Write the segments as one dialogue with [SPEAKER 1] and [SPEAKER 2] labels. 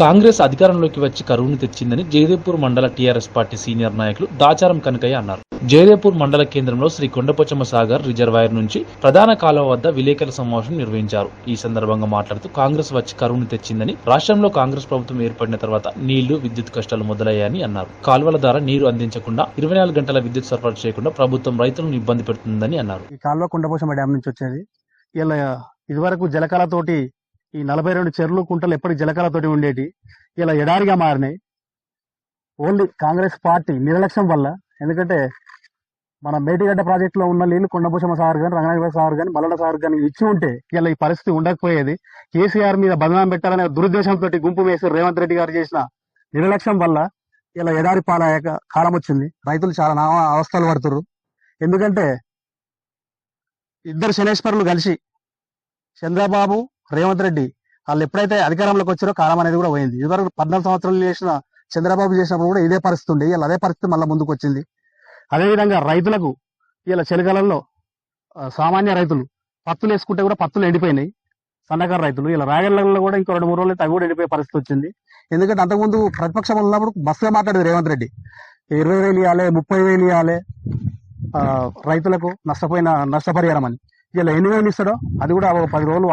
[SPEAKER 1] కాంగ్రెస్ అధికారంలోకి వచ్చి కరువును తెచ్చిందని జయదేవ్పూర్ మండల టీఆర్ఎస్ పార్టీ సీనియర్ నాయకులు దాచారం కనకయ్య అన్నారు. జయదేవ్పూర్ మండల కేంద్రంలో శ్రీ కొండపోచమ్మ సాగర్ రిజర్వాయర్ నుంచి ప్రధాన కాలువ వద్ద విలేకరుల సమావేశం నిర్వహించారు. ఈ సందర్భంగా మాట్లాడుతూ కాంగ్రెస్ వచ్చి కరువును తెచ్చిందని రాష్ట్రంలో కాంగ్రెస్ ప్రభుత్వం ఏర్పడిన తర్వాత నీళ్ళు విద్యుత్ కష్టాలు మొదలయ్యాయని అన్నారు. కాలువల ద్వారా నీరు అందించకుండా ఇరవై నాలుగు గంటల విద్యుత్ సరఫరా చేయకుండా ప్రభుత్వం రైతులను ఇబ్బంది పెడుతుందని అన్నారు.
[SPEAKER 2] ఈ కాలువ కుండపోసమ్మ డ్యామ్ నుంచి వచ్చేది. ఇలా ఇదివరకు జలకాలతోటి ఈ నలభై రెండు చెరువులు కుంటలు ఎప్పటికి జలకాలతోటి ఉండేటి? ఇలా ఎడారిగా మారినాయి. ఓన్లీ కాంగ్రెస్ పార్టీ నిర్లక్ష్యం వల్ల ఎందుకంటే మన మేటిగడ్డ ప్రాజెక్టులో ఉన్న నీళ్ళు కొండభూషమ సార్ కానీ రంగనాథ సార్ కానీ మల్లడ సార్ కానీ ఇచ్చి ఉంటే ఇలా ఈ పరిస్థితి ఉండకపోయేది. కేసీఆర్ మీద బదనాం పెట్టాలనే దురుద్దేశంతో గుంపు వేసి రేవంత్ రెడ్డి గారు చేసిన నిర్లక్ష్యం వల్ల ఇలా ఎడారి పాలయ్యాక కాలం వచ్చింది. రైతులు చాలా నా అవస్థలు పడుతున్నారు ఎందుకంటే ఇద్దరు శనేశ్వరులు కలిసి చంద్రబాబు రేవంత్ రెడ్డి వాళ్ళు ఎప్పుడైతే అధికారంలోకి వచ్చారో కాలం అనేది కూడా పోయింది. ఇదివరకు పద్నాలుగు సంవత్సరాలు చేసిన చంద్రబాబు చేసినప్పుడు కూడా ఇదే పరిస్థితి ఉండే. ఇలా అదే పరిస్థితి మళ్ళీ ముందుకు వచ్చింది. అదేవిధంగా రైతులకు ఇలా చలికాలంలో సామాన్య రైతులు పత్తులు వేసుకుంటే కూడా పత్తులు ఎండిపోయినాయి. సన్నకారు రైతులు. ఇలా రాగళ్ళలో కూడా ఇంకో రెండు మూడు రోజులు అవి కూడా ఎండిపోయే పరిస్థితి వచ్చింది. ఎందుకంటే అంతకుముందు ప్రతిపక్షం ఉన్నప్పుడు బస్సుగా మాట్లాడేది రేవంత్ రెడ్డి. ఇరవై వేలు ఇవ్వాలి ముప్పై వేలు ఇవ్వాలి రైతులకు నష్టపోయిన నష్టపరిహారం అని. ఇలా ఎన్ని వేలు ఇస్తాడో అది కూడా ఒక పది రోజులు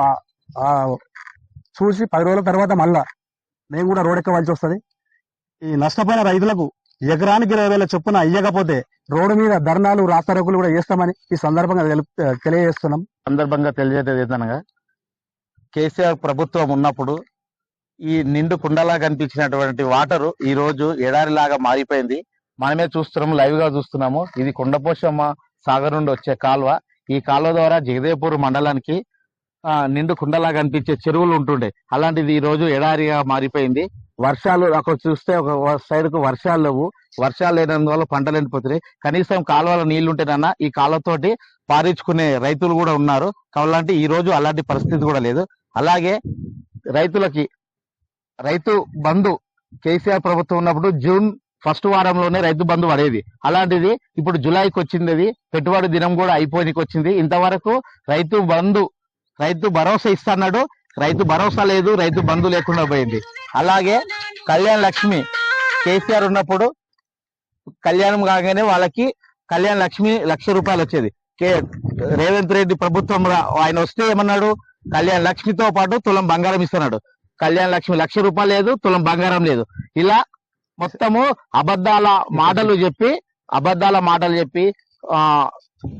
[SPEAKER 2] చూసి పది రోజుల తర్వాత మళ్ళా మేము కూడా రోడ్ ఎక్కవలసి వస్తుంది. ఈ నష్టపోయిన రైతులకు ఎకరానికి ఇరవై వేల చొప్పున ఇయ్యకపోతే రోడ్డు మీద ధర్నాలు రాస్తారోకులు కూడా చేస్తామని ఈ సందర్భంగా తెలుపు- తెలియజేస్తున్నాం.
[SPEAKER 3] సందర్భంగా తెలియజేసేది ఏంటనగా కేసీఆర్ ప్రభుత్వం ఉన్నప్పుడు ఈ నిండు కుండలా కనిపించినటువంటి వాటరు ఈ రోజు ఎడారిలాగా మారిపోయింది. మనమే చూస్తున్నాము లైవ్గా చూస్తున్నాము. ఇది కుండపోషమ్మ సాగర్ నుండి వచ్చే కాలువ. ఈ కాలువ ద్వారా జగదేపూర్ మండలానికి నిండు కుండలాగా అనిపించే చెరువులు ఉంటుండే. అలాంటిది ఈ రోజు ఎడారిగా మారిపోయింది. వర్షాలు అక్కడ చూస్తే ఒక సైడ్కు వర్షాలు లేవు. వర్షాలు లేనందువల్ల పంటలు ఎండిపోతున్నాయి. కనీసం కాలువలో నీళ్ళుంటేనన్నా ఈ కాలువతోటి పారించుకునే రైతులు కూడా ఉన్నారు. కాబట్టి ఈ రోజు అలాంటి పరిస్థితి కూడా లేదు. అలాగే రైతులకి రైతు బంధు కేసీఆర్ ప్రభుత్వం ఉన్నప్పుడు జూన్ ఫస్ట్ వారంలోనే రైతు బంధు పడేది. అలాంటిది ఇప్పుడు జూలైకి వచ్చింది అది. పెట్టుబడి దినం కూడా అయిపోయినకి వచ్చింది ఇంతవరకు రైతు బంధు రైతు భరోసా ఇస్తున్నాడు రైతు భరోసా లేదు రైతు బంధు లేకుండా పోయింది. అలాగే కళ్యాణ్ లక్ష్మి కేసీఆర్ ఉన్నప్పుడు కళ్యాణం కాగానే వాళ్ళకి కళ్యాణ్ లక్ష్మి లక్ష రూపాయలు వచ్చేది. కే రేవంత్ రెడ్డి ప్రభుత్వం ఆయన వస్తే ఏమన్నాడు? కళ్యాణ్ లక్ష్మితో పాటు తులం బంగారం ఇస్తున్నాడు. కళ్యాణ్ లక్ష్మి లక్ష రూపాయలు లేదు తులం బంగారం లేదు. ఇలా మొత్తము అబద్ధాల మాటలు చెప్పి అబద్ధాల మాటలు చెప్పి ఆ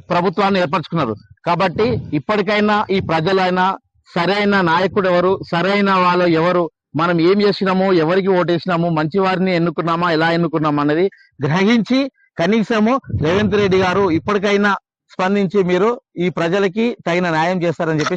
[SPEAKER 3] ప్రభుత్వాన్ని ఏర్పరచుకున్నారు. కాబట్టి ఇప్పటికైనా ఈ ప్రజలైనా సరైన నాయకుడు ఎవరు సరైన వాళ్ళు ఎవరు మనం ఏం చేసినాము ఎవరికి ఓటేసినాము మంచి వారిని ఎన్నుకున్నామా ఎలా ఎన్నుకున్నామా అనేది గ్రహించి కనీసము రేవంత్ రెడ్డి గారు ఇప్పటికైనా స్పందించి మీరు ఈ ప్రజలకి తగిన న్యాయం చేస్తారని చెప్పి